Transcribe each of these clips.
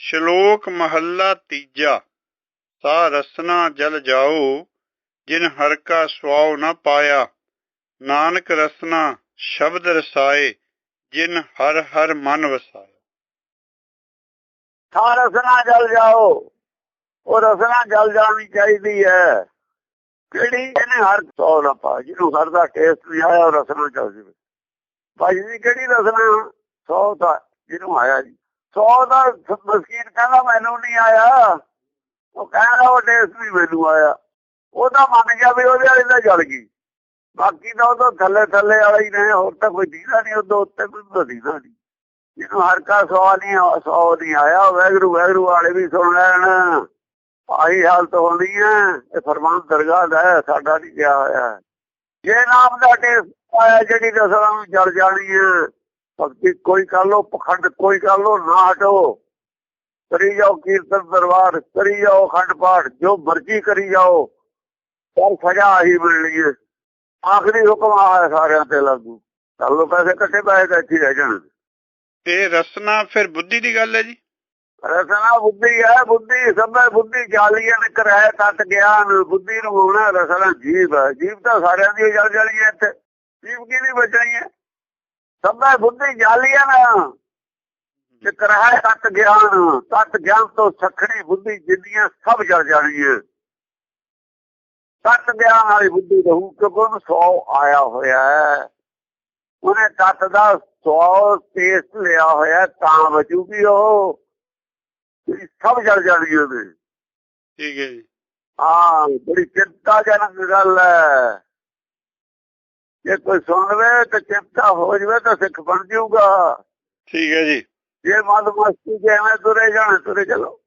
ਸ਼ਲੋਕ ਮਹੱਲਾ ਤੀਜਾ ਸਾ ਰਸਨਾ ਜਲ ਜਾਓ, ਜਿਨ ਹਰ ਕਾ ਸੁਆਉ ਨ ਪਾਇਆ। ਨਾਨਕ ਰਸਨਾ ਸ਼ਬਦ ਰਸਾਏ, ਜਿਨ ਹਰ ਹਰ ਮਨ ਵਸਾਇਆ। ਥਾਂ ਰਸਨਾ ਜਲ ਜਾਓ, ਉਹ ਰਸਨਾ ਜਲ ਜਾਣੀ ਚਾਹੀਦੀ ਹੈ। ਕਿਹੜੀ ਇਹਨੇ ਹਰ ਸੌ ਨਾ ਪਾ ਜਿਹਨੂੰ ਹਰ ਦਾ ਟੇਸਟ ਨਹੀਂ ਆਇਆ ਉਹ ਰਸਨਾ ਚੱਲ ਜਾਵੇ। ਭਾਈ ਜੀ, ਕਿਹੜੀ ਰਸਨਾ ਸੌ ਦਾ ਜਿਹਨੂੰ ਆਇਆ ਜੀ? ਸੌ ਦਾ ਮਸਕੀਨ ਕਹਿੰਦਾ ਮੈਨੂੰ ਨਹੀਂ ਆਇਆ। ਉਹ ਕਹਿੰਦਾ ਉਹ ਟੇਸਟ ਵੀ ਮੈਨੂੰ ਆਇਆ। ਉਹ ਮੰਨ ਗਿਆ ਵੀ ਉਹਦੇ ਵਾਲੀ ਤਾਂ ਜਲ ਗਈ। ਬਾਕੀ ਤਾਂ ਉਹ ਥੱਲੇ ਥੱਲੇ ਵਾਲਾ ਹੀ ਨੇ, ਹੋਰ ਤਾਂ ਕੋਈ ਦੀਦਾ ਨਹੀਂ, ਉਹਦੇ ਉੱਤੇ ਕੋਈ ਦੀਦਾ ਨਹੀਂ। ਜਿਹਨੂੰ ਹਰ ਕਾ ਸੌ ਨਹੀਂ ਸੌ ਨਹੀਂ ਆਇਆ ਵੈਗਰੂ ਵੈਗਰੂ ਵਾਲੇ ਵੀ ਸੁਣ ਲੈਣ। ਆਹੀ ਹਾਲਤ ਹੋਣੀ ਹੈ, ਇਹ ਫਰਮਾਨ ਦਰਗਾਹ ਦਾ ਸਾਡਾ ਨਹੀਂ ਗਿਆ ਹੋਇਆ। ਜੇ ਨਾਮ ਦਾ ਟੇਸ ਆਇਆ, ਜਿਹੜੀ ਰਸਲਾਂ ਨੂੰ ਜਲ ਜਾਣੀ ਹੈ ਭਗਤੀ ਕੋਈ ਕਰ ਲੋ ਪਖੰਡ ਕੋਈ ਕਰ ਲੋ ਨਾ ਹਟੋ। ਕਰੀ ਜਾਓ ਕੀਰਤਨ ਦਰਬਾਰ ਕਰੀ ਜਾਓ ਖੰਡ ਪਾਠ ਜੋ ਮਰਜ਼ੀ ਕਰੀ ਜਾਓ ਪਰ ਸਜ਼ਾ ਹੀ ਮਿਲਣੀ ਹੈ। ਆਖਰੀ ਹੁਕਮ ਆ ਸਾਰਿਆਂ ਤੇ ਲਾਗੂ। ਕਰ ਲੋ ਪੈਸੇ ਇਕੱਠੇ ਪੈਸੇ ਤਾਂ ਇੱਥੇ ਰਹਿ ਜਾਣ। ਇਹ ਰਸਨਾ ਫਿਰ ਬੁੱਧੀ ਦੀ ਗੱਲ ਹੈ ਜੀ? ਰਸਨਾ ਬੁੱਧੀ ਹੈ ਬੁੱਧੀ ਸਭੇ ਬੁੱਧੀ ਜਾਲੀਆਂ ਨੇ ਕਰਾਇਆ ਤਤ ਗਿਆਨ ਬੁੱਧੀ ਨੂੰ ਹੋਣਾ ਰਸਨਾ ਜੀਵ ਹੈ। ਜੀਵ ਤਾਂ ਸਾਰਿਆਂ ਦੀ ਜਲ ਜਲੀ ਹੈ ਇੱਥੇ। ਜੀਵ ਕੀ ਨਹੀਂ ਬਚਣੀ ਹੈ? ਸਭੇ ਬੁੱਧੀ ਜਾਲੀਆਂ ਨਾ। ਕਿ ਕਰਾਇਆ ਤਤ ਗਿਆਨ ਤਤ ਗਿਆਨ ਤੋਂ ਸਖਣੀ ਬੁੱਧੀ ਜਿੰਨੀਆਂ ਸਭ ਜਲ ਜਾਣੀ ਹੈ ਤਤ ਗਿਆਨ ਵਾਲੀ ਬੁੱਧੀ ਰਹੂ ਕਿਉਂਕਿ 100 ਆਇਆ ਹੋਇਆ ਹੈ ਉਹਨੇ ਤਤ ਦਾ 100 ਟੇਸਟ ਲਿਆ ਹੋਇਆ ਤਾਂ ਬਚੂਗੀ ਉਹ। ਇਹ ਸਭ ਜਲ ਜਾਣੀ ਉਹਦੇ। ਠੀਕ ਹੈ ਜੀ। ਹਾਂ ਬੜੀ ਚਿੰਤਾਜਨਕ ਗੱਲ ਹੈ ਜੇ ਕੋਈ ਸੁਣ ਲਵੇ ਤਾਂ ਚਿੰਤਾ ਹੋ ਜਵੇ ਤਾਂ ਸਿੱਖ ਬਣ ਜਾਊਗਾ। ਠੀਕ ਹੈ ਜੀ। ਜੇ ਮਦ ਮਸਤੀ ਐਵੇਂ ਤੁਰੇ ਜਾਣ ਤੁਰੇ ਚਲੋ।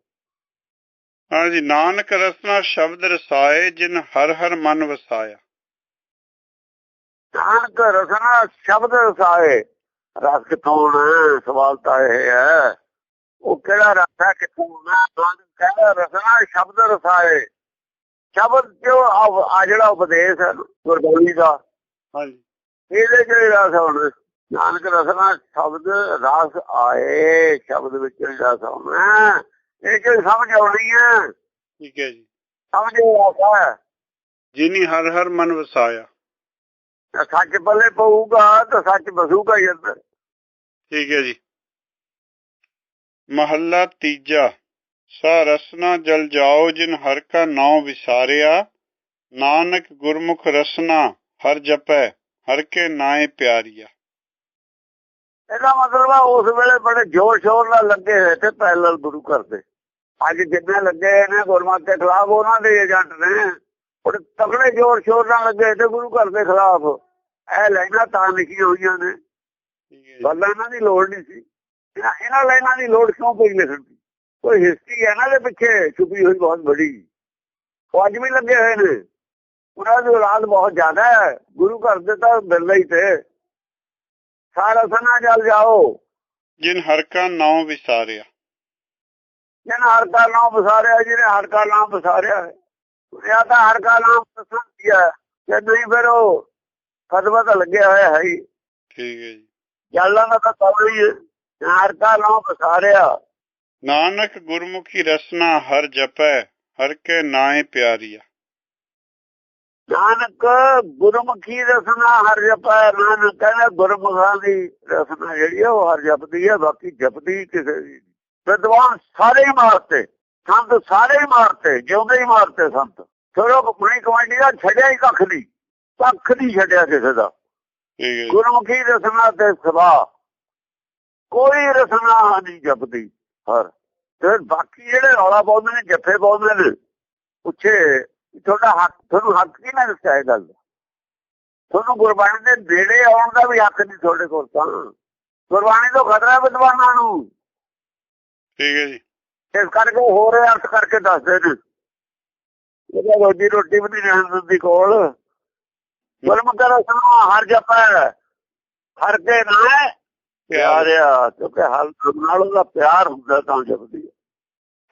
ਹਾਂ ਜੀ ਨਾਨਕ ਰਸਨਾ ਸ਼ਬਦ ਰਸਾਏ ਜਿਨ ਹਰ ਹਰ ਮਨ ਵਸਾਇਆ। ਨਾਨਕ ਰਸਨਾ ਸ਼ਬਦ ਰਸਾਏ। ਰਸ ਕਿਥੋਂ? ਸਵਾਲ ਤਾਂ ਇਹ ਹੈ। ਉਹ ਕਿਹੜਾ ਰਸ ਹੈ ਕਿਥੋਂ? ਨਾਨਕ ਕਹਿੰਦਾ ਰਸਨਾ ਸ਼ਬਦ ਰਸਾਏ। ਸ਼ਬਦ ਜੋ ਆ ਜਿਹੜਾ ਉਪਦੇਸ਼ ਗੁਰਬਾਣੀ ਦਾ? ਹਾਂ ਜੀ ਇਹਦੇ ਚ ਹੀ ਰਸ ਆਉਣਾ ਨਾਨਕ ਰਸਨਾ ਸ਼ਬਦ ਰਸ ਆਏ ਸ਼ਬਦ ਵਿੱਚ ਹੀ ਰਸ ਆਉਣਾ ਇਹ ਚ ਸਮਝ ਆਉਣੀ ਹੈ ਠੀਕ ਹੈ ਜੀ। ਸਮਝ ਆਉਂਦਾ ਜਿਨੀ ਹਰ ਹਰ ਮਨ ਵਸਾਇਆ। ਹੈ ਸੱਚ ਪੱਲੇ ਪਊਗਾ ਤਾਂ ਸੱਚ ਬਸੂਗਾ ਹੀ ਅੰਦਰ। ਠੀਕ ਹੈ ਜੀ। ਮਹੱਲਾ ਤੀਜਾ। ਸਾ ਰਸਨਾ ਜਲ ਜਾਓ ਜਿਨ ਹਰ ਕਾ ਨਾਉ ਵਿਸਾਰਿਆ। ਨਾਨਕ ਗੁਰਮੁਖ ਰਸਨਾ। ਹਰ ਜਪੈ ਹਰ ਕੇ ਨਾਏ ਪਿਆਰੀਆ। ਇਹਦਾ ਮਤਲਬ ਆ ਉਸ ਵੇਲੇ ਬੜੇ ਜ਼ੋਰ ਸ਼ੋਰ ਨਾਲ ਲੱਗੇ ਹੋਏ ਤੇ ਪੈਰਲਲ ਗੁਰੂ ਕਰਦੇ ਅੱਜ ਜਿੰਨੇ ਲੱਗੇ ਨੇ ਗੁਰਮਤਿ ਦੇ ਖਿਲਾਫ ਉਹਨਾਂ ਦੇ ਏਜੰਟ ਨੇ। ਬੜੇ ਤਗੜੇ ਜ਼ੋਰ ਸ਼ੋਰ ਨਾਲ ਲੱਗੇ ਤੇ ਗੁਰੂ ਘਰ ਦੇ ਖਿਲਾਫ। ਇਹ ਲਾਈਨਾਂ ਤਾਂ ਲਿਖੀਆਂ ਹੋਈਆਂ ਨੇ। ਗੱਲਾਂ ਇਹਨਾਂ ਦੀ ਲੋੜ ਨਹੀਂ ਸੀ। ਇਹਨਾਂ ਲਾਈਨਾਂ ਦੀ ਲੋੜ ਕਿਉਂ ਪਈ ਲਿਖਣ ਦੀ? ਕੋਈ ਹਿਸਟਰੀ ਹੈ ਨਾ ਦੇ ਪਿੱਛੇ ਛੁਪੀ ਹੋਈ ਬਹੁਤ ਬੜੀ। ਉਹ ਅੱਜ ਵੀ ਲੱਗੇ ਹੋਏ ਨੇ। ਉਹਨਾਂ ਦੀ ਔਲਾਦ ਬਹੁਤ ਜ਼ਿਆਦਾ ਹੈ ਗੁਰੂ ਘਰ ਦੇ ਤਾਂ ਬਿਰਲਾ ਹੀ ਤੇ ਸਾਰਾ ਸਨਾ ਜਲ ਜਾਓ ਜਿਨ ਹਰ ਕਾ ਨਾਉ ਵਿਸਾਰਿਆ ਜਿਹਨੇ ਹਰ ਕਾ ਨਾਮ ਬਸਾਰਿਆ ਜਿਹਨੇ ਹਰ ਕਾ ਨਾਮ ਬਸਾਰਿਆ ਹੈ ਇਹ ਤਾਂ ਹਰ ਕਾ ਨਾਮ ਬਸਾਰਿਆ ਜੇ ਨਹੀਂ ਫਿਰ ਉਹ ਕਦਮਾ ਤਾਂ ਲੱਗਿਆ ਹੋਇਆ ਹੈ ਹੀ ਠੀਕ ਹੈ ਜੀ ਜਲਾਂ ਦਾ ਤਾਂ ਕਵਲ ਹੀ ਹੈ ਹਰ ਕਾ ਨਾਮ ਬਸਾਰਿਆ ਨਾਨਕ ਗੁਰਮੁਖੀ ਰਸਨਾ ਹਰ ਜਪੈ ਹਰ ਕੇ ਨਾਏ ਪਿਆਰੀਆ ਨਾਨਕ ਗੁਰਮੁਖੀ ਰਸਨਾ ਹਰ ਜਪੈ ਨਾਨਕ ਕਹਿੰਦਾ ਗੁਰਮੁਖਾਂ ਦੀ ਰਸਨਾ ਜਿਹੜੀ ਉਹ ਹਰ ਜਪਦੀ ਹੈ ਬਾਕੀ ਜਪਦੀ ਕਿਸੇ ਦੀ। ਵਿਦਵਾਨ ਸਾਰੇ ਹੀ ਮਾਰਤੇ ਸੰਤ ਸਾਰੇ ਹੀ ਮਾਰਤੇ ਜਿਉਂਦੇ ਹੀ ਮਾਰਤੇ ਸੰਤ। ਚਲੋ ਕਮਾਈ ਕਮਾਂਡੀ ਦਾ ਛੱਡਿਆ ਹੀ ਕੱਖ ਨਹੀਂ ਕੱਖ ਨਹੀਂ ਛੱਡਿਆ ਕਿਸੇ ਦਾ। ਗੁਰਮੁਖੀ ਰਸਨਾ ਤੇ ਸਵਾ ਕੋਈ ਰਸਨਾ ਨਹੀਂ ਜਪਦੀ ਹਰ। ਤੇ ਬਾਕੀ ਜਿਹੜੇ ਰੌਲਾ ਪਾਉਂਦੇ ਨੇ ਜੱਫੇ ਪਾਉਂਦੇ ਨੇ ਵੀ ਤੁਹਾਡਾ ਹੱਕ ਤੁਹਾਨੂੰ ਹੱਕ ਕੀ ਨਾ ਦਿੱਤਾ ਇਹ ਗੱਲ ਦਾ? ਤੁਹਾਨੂੰ ਗੁਰਬਾਣੀ ਦੇ ਨੇੜੇ ਆਉਣ ਦਾ ਵੀ ਹੱਕ ਨਹੀਂ ਤੁਹਾਡੇ ਕੋਲ ਤਾਂ। ਗੁਰਬਾਣੀ ਤੋਂ ਖਤਰਾ ਵਿਦਵਾਨਾਂ ਨੂੰ। ਠੀਕ ਹੈ ਜੀ। ਇਸ ਕਰਕੇ ਹੋਰ ਅਰਥ ਕਰਕੇ ਦੱਸਦੇ ਨੇ। ਇਹਦਾ ਰੋਜੀ ਰੋਟੀ ਵੀ ਨਹੀਂ ਰਹਿਣ ਦਿੰਦੀ ਕੋਲ। ਗੁਰਮੁਖ ਰਸਨਾ ਹਰ ਜਪੈ। ਹਰ ਕੇ ਨਾ ਪਿਆਰਿਆ ਕਿਉਂਕਿ ਹਲ ਨਾਲ ਉਹਦਾ ਪਿਆਰ ਹੁੰਦਾ ਤਾਂ ਜਪਦੀ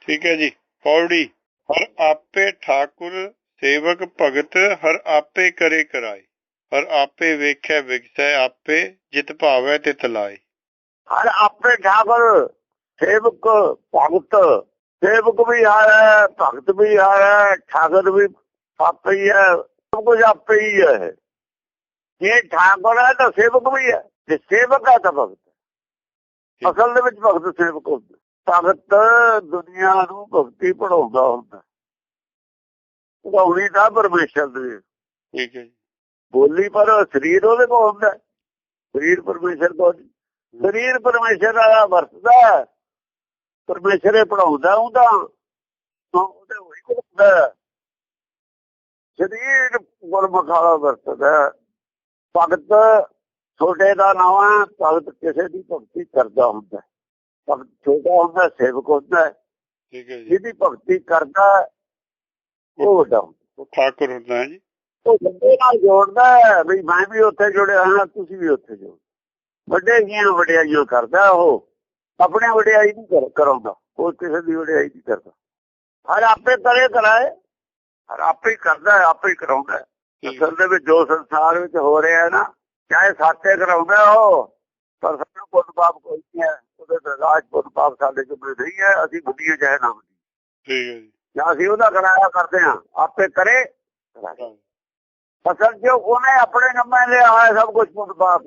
ਠੀਕ ਹੈ ਜੀ। ਪੌੜੀ। ਹਰ ਆਪੇ ਠਾਕੁਰ ਸੇਵਕ ਭਗਤ ਹਰ ਆਪੇ ਕਰੇ ਕਰਾਏ। ਹਰ ਆਪੇ ਵੇਖੈ ਵਿਗਸੈ ਆਪੇ ਜਿਤ ਭਾਵੈ ਤਿਤ ਲਾਏ। ਹਰ ਆਪੇ ਠਾਕੁਰ ਸੇਵਕ ਭਗਤ ਸੇਵਕ ਵੀ ਹਾਰੇ ਭਗਤ ਵੀ ਹਾਰੇ ਠਾਕਰ ਵੀ ਆਪੇ ਹੀ ਹੈ ਸਭ ਕੁਝ ਆਪੇ ਹੀ ਹੈ। ਜੇ ਠਾਕਰ ਹੈ ਤਾਂ ਸੇਵਕ ਵੀ ਹੈ ਜੇ ਸੇਵਕ ਹੈ ਤਾਂ ਭਗਤ ਹੈ। ਅਸਲ ਦੇ ਵਿੱਚ ਭਗਤ ਸੇਵਕ ਹੁੰਦਾ ਭਗਤ ਦੁਨੀਆ ਨੂੰ ਭਗਤੀ ਪੜਾਉਂਦਾ ਹੁੰਦਾ ਪੜਾਉਣੀ ਤਾਂ ਪਰਮੇਸ਼ਰ ਦੀ। ਠੀਕ ਹੈ ਬੋਲੀ ਪਰ ਸਰੀਰ ਉਹਦੇ ਕੋਲ ਹੁੰਦਾ। ਸਰੀਰ ਪਰਮੇਸ਼ਰ ਕੋਲ। ਸਰੀਰ ਪਰਮੇਸ਼ਰ ਦਾ ਵਰਤਦਾ। ਪਰਮੇਸ਼ਰ ਇਹ ਪੜਾਉਂਦਾ ਹੁੰਦਾ ਉਹਦੇ ਉਹੀ ਕੋਲ ਹੁੰਦਾ। ਸਰੀਰ ਗੁਰਮਖਾਲਾ ਵਰਤਦਾ। ਭਗਤ ਛੋਟੇ ਦਾ ਨਾਮ ਹੈ ਭਗਤ ਕਿਸੇ ਦੀ ਭਗਤੀ ਕਰਦਾ ਹੁੰਦਾ ਛੋਟਾ ਹੁੰਦਾ ਸੇਵਕ ਹੁੰਦਾ। ਠੀਕ ਹੈ ਜੀ। ਜਿਹਦੀ ਭਗਤੀ ਕਰਦਾ ਉਹ ਵੱਡਾ ਉਹ ਠਾਕੁਰ ਹੁੰਦਾ ਜੀ। ਉਹ ਬੰਦੇ ਨਾਲ ਜੋੜਦਾ ਵੀ ਮੈਂ ਵੀ ਉੱਥੇ ਜੁੜਿਆ ਹਾਂ ਤੁਸੀਂ ਵੀ ਉੱਥੇ ਜੁੜੋ। ਵੱਡੇ ਜੀਆਂ ਵਡਿਆਈਆਂ ਕਰਦਾ ਉਹ ਆਪਣੇ ਵਡਿਆਈ ਨਹੀਂ ਕਰ- ਕਰਾਉਂਦਾ ਉਹ ਕਿਸੇ ਦੀ ਵਡਿਆਈ ਨਹੀਂ ਕਰਦਾ। ਹਰ ਆਪੇ ਕਰੇ ਕਰਾਏ ਹਰ ਆਪੇ ਹੀ ਕਰਦਾ ਹੈ ਆਪੇ ਹੀ ਕਰਾਉਂਦਾ ਅਸਲ ਦੇ ਵਿੱਚ ਜੋ ਸੰਸਾਰ ਵਿੱਚ ਹੋ ਰਿਹਾ ਹੈ ਨਾ ਚਾਹੇ ਸਾਥੇ ਕਰਾਉਂਦਾ ਉਹ ਪਰ ਸਾਨੂੰ ਪੁੱਤ ਪਾਪ ਕੋਈ ਨਹੀਂ ਹੈ ਉਹਦੇ ਰਾਜ ਪੁੱਤ ਪਾਪ ਸਾਡੇ ਕੋਲ ਨਹੀਂ ਹੈ ਅਸੀਂ ਬੁੱਧੀਆਂ ਚਾਹੇ ਨਾ ਬੁੱਧੀ ਠੀਕ ਹੈ ਜੀ। ਜਾਂ ਅਸੀਂ ਉਹਦਾ ਕਰਾਇਆ ਕਰਦੇ ਹਾਂ ਆਪੇ ਕਰੇ। ਅਸਲ ਜੋ ਉਹਨੇ ਆਪਣੇ ਨੰਬਰ ਲਿਆ ਹੋਇਆ ਸਭ ਕੁਝ ਪੁੱਤ ਪਾਪ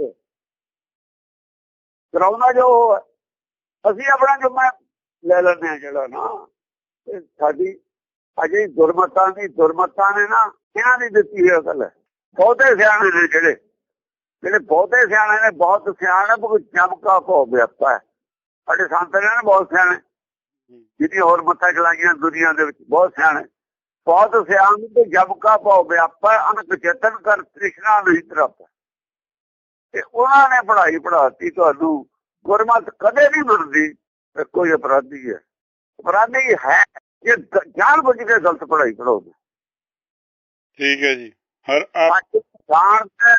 ਕਰਾਉਣਾ ਜੋ। ਅਸੀਂ ਆਪਣਾ ਜੁਮਾ ਲੈ ਲੈਂਦੇ ਹਾਂ ਜਿਹੜਾ ਨਾ ਸਾਡੀ ਅਜੇ ਦੁਰਮਤਾਂ ਦੀ ਦੁਰਮਤਾਂ ਨੇ ਨਾ ਇਹਨਾਂ ਦੀ ਦਿੱਤੀ ਹੈ ਅਕਲ ਬਹੁਤੇ ਸਿਆਣੇ ਨੇ ਜਿਹੜੇ ਜਿਹੜੇ ਬਹੁਤੇ ਸਿਆਣੇ ਨੇ ਬਹੁਤ ਸਿਆਣੇ ਬਹੁਤ ਚਮਕਾ ਕੋ ਹੈ। ਸਾਡੇ ਸੰਤ ਨੇ ਬਹੁਤ ਸਿਆਣੇ। ਜਿਹਦੀ ਹੋਰ ਮੱਥਾ ਚਲਾਈਆਂ ਦੁਨੀਆ ਦੇ ਵਿੱਚ ਬਹੁਤ ਸਿਆਣੇ। ਬਹੁਤ ਸਿਆਣ ਤੇ ਜਬ ਕਾ ਵਿਆਪਾ ਅਨਕ ਚੇਤਨ ਕਰ ਤ੍ਰਿਸ਼ਨਾ ਨਹੀਂ ਤਰਪ ਤੇ ਉਹਨਾਂ ਨੇ ਪੜ੍ਹਾਈ ਪੜਾਤੀ ਤੁਹਾਨੂੰ ਗੁਰਮਤ ਕਦੇ ਨਹੀਂ ਮੰਨਦੀ ਕੋਈ ਅਪਰਾਧੀ ਹੈ। ਅਪਰਾਧੀ ਹੈ ਇਹ ਜਾਣ ਬੁੱਝ ਕੇ ਗਲਤ ਪੜ੍ਹਾਈ ਪੜਾਉਂਦੇ ਠੀਕ ਹੈ ਜੀ। ਹਰ ਆਪ ਸੱਚ ਜਾਣਦਾ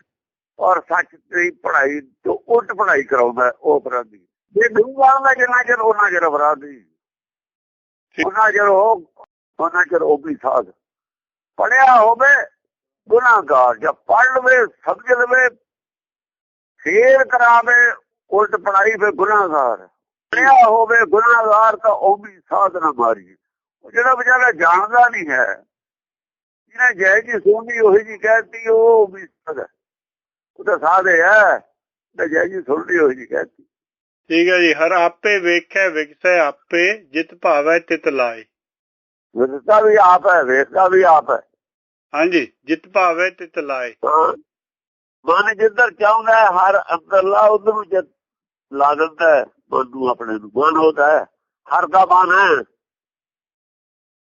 ਔਰ ਸੱਚ ਦੀ ਪੜ੍ਹਾਈ ਤੋਂ ਉਲਟ ਪੜ੍ਹਾਈ ਕਰਾਉਂਦਾ ਉਹ ਅਪਰਾਧੀ। ਜੇ ਨਹੀਂ ਜਾਣਦਾ ਜਿੰਨਾ ਚਿਰ ਉਹਨਾਂ ਚਿਰ ਅਪਰਾਧੀ। ਉਹਨਾਂ ਚਿਰ ਉਹ ਉਹਨਾਂ ਚਿਰ ਉਹ ਵੀ ਸਾਧ। ਪੜਿਆ ਹੋਵੇ ਗੁਨਾਹਗਾਰ ਜਾਂ ਪੜ੍ਹ ਲਵੇ ਸਮਝ ਲਵੇ ਫੇਰ ਕਰਾਵੇ ਉਲਟ ਪੜਾਈ ਫੇ ਗੁਨਾਹਗਾਰ। ਪੜਿਆ ਹੋਵੇ ਗੁਨਾਹਗਾਰ ਤਾਂ ਉਹ ਵੀ ਸਾਧ ਨਾ ਮਾਰੀ। ਜਿਹੜਾ ਵਿਚਾਰਾ ਜਾਣਦਾ ਨਹੀਂ ਹੈ ਜਿਹਨੇ ਜੈ ਜੀ ਸੁਣਦੀ ਉਹੀ ਜੀ ਕਹਿਤੀ ਉਹ ਵੀ ਸਾਧ ਉਹ ਤਾਂ ਸਾਧ ਹੈ। ਤੇ ਜੈ ਜੀ ਸੁਣਦੀ ਉਹੀ ਜੀ ਕਹਿਤੀ ਠੀਕ ਹੈ ਜੀ ਹਰ ਆਪੇ ਵੇਖੈ ਵਿਗਸੈ ਆਪੇ ਜਿਤ ਭਾਵੈ ਤਿਤ ਲਾਏ। ਵਿਦਤਾ ਵੀ ਆਪ ਹੈ ਵੇਖਦਾ ਵੀ ਆਪ ਹੈ। ਹਾਂਜੀ ਜਿਤ ਭਾਵੈ ਤਿਤ ਲਾਏ। ਮਨ ਜਿੱਧਰ ਚਾਹੁੰਦਾ ਹੈ, ਹਰ ਅੰਦਰਲਾ ਉਧਰ ਨੂੰ ਜਦ ਲਾ ਦਿੰਦਾ ਹੈ। ਨੂੰ ਆਪਣੇ ਨੂੰ ਮਨ ਹੁੰਦਾ ਹੈ। ਹਰ ਦਾ ਮਨ ਹੈ।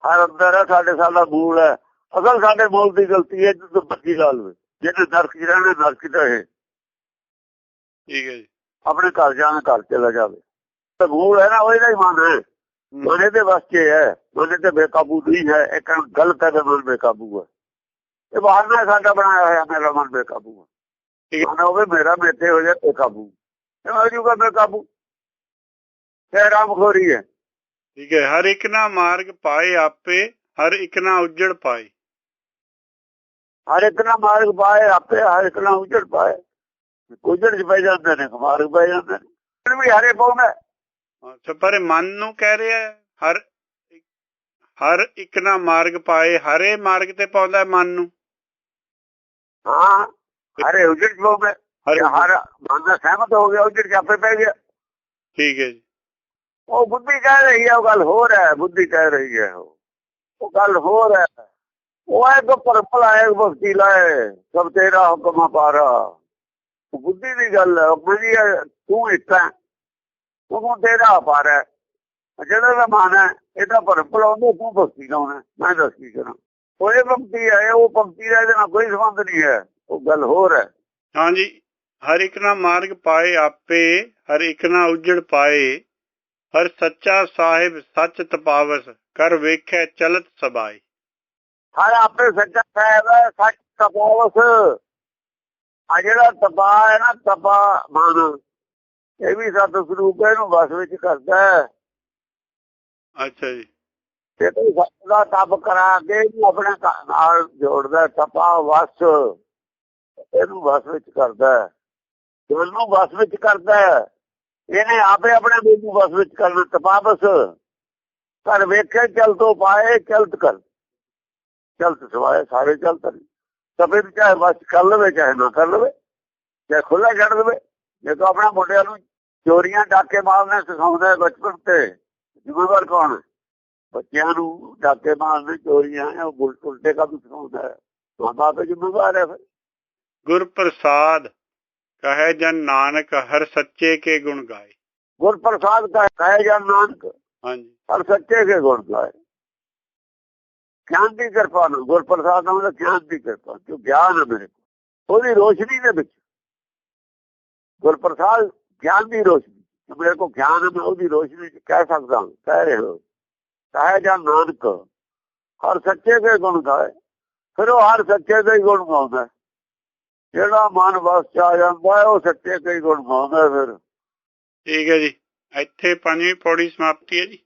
ਹਰ ਅੰਦਰ ਸਾਡੇ ਸਾਡਾ ਮੂਲ ਹੈ। ਅਸਲ ਸਾਡੇ ਮੂਲ ਦੀ ਗਲਤੀ ਹੈ ਜਦੋਂ ਬੱਜੀ ਲਾ ਲਵੇ ਜਿਹਨੇ ਨਰਕ ਚ ਰਹਿਣਾ ਨਰਕ ਚ ਰਹੇ ਠੀਕ ਹੈ ਜੀ। ਆਪਣੇ ਘਰ ਜਾਣਾ ਘਰ ਚਲਾ ਜਾਵੇ। ਤੇ ਮੂਲ ਹੈ ਨਾ ਉਹਦਾ ਹੀ ਮਨ ਹੈ। ਮਨ ਇਹਦੇ ਵਾਸਤੇ ਹੈ ਮਨ ਤੇ ਬੇਕਾਬੂ ਨਹੀਂ ਹੈ ਇੱਕ ਗਲਤ ਹੈ ਤੇ ਮਨ ਬੇਕਾਬੂ ਹੈ। ਇਹ ਬਹਾਨਾ ਸਾਡਾ ਬਣਾਇਆ ਹੋਇਆ ਮੇਰਾ ਮਨ ਬੇਕਾਬੂ ਹੈ। ਠੀਕ ਮਨ ਹੋਵੇ ਮੇਰਾ ਮੇਤੇ ਹੋ ਜਾ ਬੇਕਾਬੂ। ਇਹ ਹੋ ਜੂਗਾ ਬੇਕਾਬੂ। ਇਹ ਰਾਮ ਖੋਰੀ ਹੈ। ਠੀਕ ਹੈ ਹਰ ਇੱਕ ਨਾ ਮਾਰਗ ਪਾਏ ਆਪੇ ਹਰ ਇੱਕ ਨਾ ਉੱਜੜ ਪਾਏ। ਹਰ ਇੱਕ ਨਾ ਮਾਰਗ ਪਾਏ ਆਪੇ ਹਰ ਇੱਕ ਨਾ ਉਜੜ ਪਾਏ। ਉਜੜ ਚ ਪੈ ਜਾਂਦੇ ਨੇ ਮਾਰਗ ਪੈ ਜਾਂਦੇ ਨੇ। ਵੀ ਹਰੇ ਪਾਉਂਦਾ ਅੱਛਾ ਪਰ ਮਨ ਨੂੰ ਕਹਿ ਰਿਹਾ ਹਰ ਹਰ ਇੱਕ ਨਾ ਮਾਰਗ ਪਾਏ ਹਰੇ ਮਾਰਗ ਤੇ ਪਾਉਂਦਾ ਮਨ ਨੂੰ? ਹਾਂ ਹਰੇ ਉਜੜ ਪਾਉਂਦਾ ਹਰ ਹਰ ਮਨ ਦਾ ਸਹਿਮਤ ਹੋ ਗਿਆ ਉਜੜ ਚ ਆਪੇ ਪੈ ਗਿਆ। ਠੀਕ ਹੈ ਜੀ। ਉਹ ਬੁੱਧੀ ਕਹਿ ਰਹੀ ਹੈ ਉਹ ਗੱਲ ਹੋਰ ਹੈ ਬੁੱਧੀ ਕਹਿ ਰਹੀ ਹੈ ਉਹ ਗੱਲ ਹੋਰ ਹੈ। ਉਹ ਹੈ ਪਰਪਲ ਆਏ ਭਗਤੀ ਲਾਏ ਸਭ ਤੇਰਾ ਹੁਕਮ ਪਾਰਾ। ਬੁੱਧੀ ਦੀ ਗੱਲ ਬੁੱਧੀ ਤੂੰ ਇੱਕ ਉਹ ਤੇਰਾ ਪਾਰਾ ਜਿਹੜਾ ਦਾ ਮਨ ਹੈ, ਇਹਦਾ ਪਰਪਲ ਆਉਂਦਾ ਤੂੰ ਭਗਤੀ ਲਾਉਣਾ ਮੈਂ ਦੱਸ ਕੀ ਕਰਾਂ। ਉਹ ਇਹ ਭਗਤੀ ਹੈ ਉਹ ਭਗਤੀ ਦਾ ਇਹਦੇ ਨਾਲ ਕੋਈ ਸੰਬੰਧ ਨਹੀਂ ਹੈ। ਉਹ ਗੱਲ ਹੋਰ ਹੈ। ਹਾਂਜੀ ਹਰ ਇੱਕ ਨਾ ਮਾਰਗ ਪਾਏ ਆਪੇ, ਹਰ ਇੱਕ ਨਾ ਉਜੜ ਪਾਏ। ਹਰ ਸੱਚਾ ਸਾਹਿਬ ਸੱਚ ਤਪਾਵਸ, ਕਰ ਵੇਖੈ ਚਲਤ ਸਬਾਈ ਹਰ ਆਪੇ ਸੱਚਾ ਸਾਹਿਬ ਸੱਚ ਤਪਾਵਸ ਆ ਜਿਹੜਾ ਤਪਾ ਹੈ ਨਾ ਤਪਾ ਮਨ ਇਹ ਵੀ ਸਤ ਸਰੂਪ ਹੈ ਇਹਨੂੰ ਵਸ ਵਿੱਚ ਕਰਦਾ ਹੈ। ਅੱਛਾ ਜੀ। ਤੇ ਕੋਈ ਸੱਚ ਦਾ ਤਪ ਕਰਾ ਕੇ ਇਹਨੂੰ ਆਪਣੇ ਨਾਲ ਜੋੜਦਾ। ਤਪਾ ਵਸ ਇਹਨੂੰ ਵਸ ਵਿੱਚ ਕਰਦਾ ਹੈ। ਨੂੰ ਵਸ ਵਿੱਚ ਕਰਦਾ ਹੈ ਇਹਨੇ ਆਪੇ ਆਪਣੇ ਬੇਬੂ ਬਸ ਵਿੱਚ ਕਰਨ ਤਪਾਬਸ ਕਰ ਵੇਖੇ ਚਲ ਤੋਂ ਪਾਏ ਚਲਤ ਕਰ। ਚਲਤ ਸਵਾਏ ਸਾਰੇ ਚਲਤ ਵੀ ਚਾਹੇ ਬਸ ਕਰ ਲਵੇ ਚਾਹੇ ਨਾ ਕਰ ਲਵੇ ਚਾਹੇ ਖੁੱਲਾ ਛੱਡ ਦੇਵੇ ਜੇ ਤੂੰ ਆਪਣਾ ਮੁੰਡਿਆਂ ਨੂੰ ਚੋਰੀਆਂ ਡਾਕੇ ਮਾਰਨੇ ਸਿਖਾਉਂਦਾ ਬਚਪਨ ਤੇ। ਜ਼ਿੰਮੇਵਾਰ ਕੌਣ ਬੱਚਿਆਂ ਨੂੰ ਡਾਕੇ ਮਾਰਨੇ ਚੋਰੀਆਂ ਉਹ ਉਲਟ ਕੰਮ ਸਿਖਾਉਂਦਾ ਹੈ। ਮਾਂ ਬਾਪ ਜ਼ਿੰਮੇਵਾਰ ਹੈ ਗੁਰ ਪ੍ਰਸਾਦ ਕਹੇ ਜਨ ਨਾਨਕ ਹਰ ਸੱਚੇ ਕੇ ਗੁਣ ਗਾਏ। ਗੁਰ ਪ੍ਰਸਾਦ ਕਹੇ ਕਹੇ ਜਾਂ ਨਾਨਕ ਹਾਂਜੀ। ਹਰ ਸੱਚੇ ਕੇ ਗੁਣ ਗਾਏ। ਗਿਆਨ ਦੀ ਕਿਰਪਾ ਨਾਲ ਗੁਰ ਪ੍ਰਸਾਦ ਨਾਲ ਗਿਆਨ ਦੀ ਕਿਰਪਾ, ਜੋ ਗਿਆਨ ਹੈ ਮੇਰੇ ਉਹਦੀ ਰੋਸ਼ਨੀ ਦੇ ਵਿੱਚ। ਗੁਰ ਗਿਆਨ ਦੀ ਰੋਸ਼ਨੀ ਮੇਰੇ ਕੋਲ ਗਿਆਨ ਹੈ ਉਹਦੀ ਰੋਸ਼ਨੀ ਚ ਕਹਿ ਸਕਦਾ ਹਾਂ, ਕਹਿ ਰਿਹਾ ਹਾਂ। ਕਹੇ ਜਾਂ ਨਾਨਕ, ਹਰ ਸੱਚੇ ਕੇ ਗੁਣ ਗਾਏ, ਫਿਰ ਉਹ ਹਰ ਸੱਚੇ ਦੇ ਗੁਣ ਗਾਉਂਦਾ ਹੈ। ਜਿਹੜਾ ਮਨ ਵਸ ਚ ਆ ਜਾਂਦਾ ਉਹ ਸੱਚੇ ਕੇ ਗੁਣ ਗਾਉਂਦਾ ਫਿਰ। ਠੀਕ ਹੈ ਜੀ। ਇੱਥੇ ਪੰਜਵੀਂ ਪੌੜੀ ਸਮਾਪਤੀ ਹੈ ਜੀ।